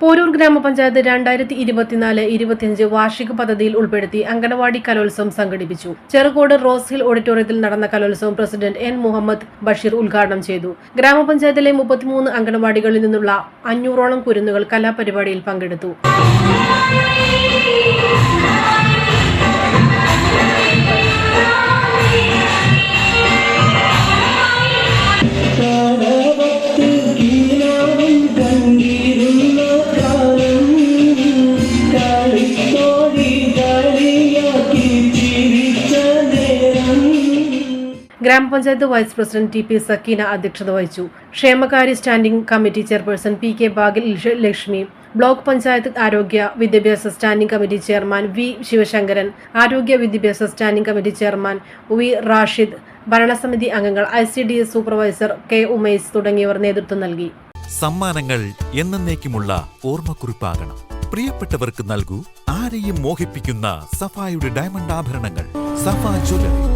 പോരൂർ ഗ്രാമപഞ്ചായത്ത് രണ്ടായിരത്തി ഇരുപത്തിനാല് ഇരുപത്തിയഞ്ച് വാർഷിക പദ്ധതിയിൽ ഉൾപ്പെടുത്തി അംഗനവാടി കലോത്സവം സംഘടിപ്പിച്ചു. ചെറുകോട് റോസ് ഹിൽ ഓഡിറ്റോറിയത്തിൽ നടന്ന കലോത്സവം പ്രസിഡന്റ് എൻ മുഹമ്മദ് ബഷീർ ഉദ്ഘാടനം ചെയ്തു. ഗ്രാമപഞ്ചായത്തിലെ മുപ്പത്തിമൂന്ന് അംഗനവാടികളിൽ നിന്നുള്ള അഞ്ഞൂറോളം കുരുന്നുകൾ കലാപരിപാടിയിൽ പങ്കെടുത്തു. ഗ്രാമപഞ്ചായത്ത് vice president T P Sakeena അധ്യക്ഷത വഹിച്ചു. ക്ഷേമകാര്യ standing committee chairperson P K ബാഗിൽ ലക്ഷ്മി ബ്ലോക്ക് പഞ്ചായത്ത് ആരോഗ്യ വിദ്യാഭ്യാസ standing committee chairman V Sivasankaran ആരോഗ്യ വിദ്യാഭ്യാസ standing committee chairman V Rashid ഭരണസമിതി അംഗങ്ങൾ I C D S supervisor K Umais തുടങ്ങിയവർ നേതൃത്വം നൽകി. സമ്മാനങ്ങൾ എന്നേക്കുമുള്ള ഓർമ്മക്കുറിപ്പാകണം. പ്രിയപ്പെട്ടവർക്ക് നൽകൂ ആരെയും മോഹിപ്പിക്കുന്ന സഫായുടെ ഡയമണ്ട് ആഭരണങ്ങൾ. സഫാ ജ്വല്ലറി.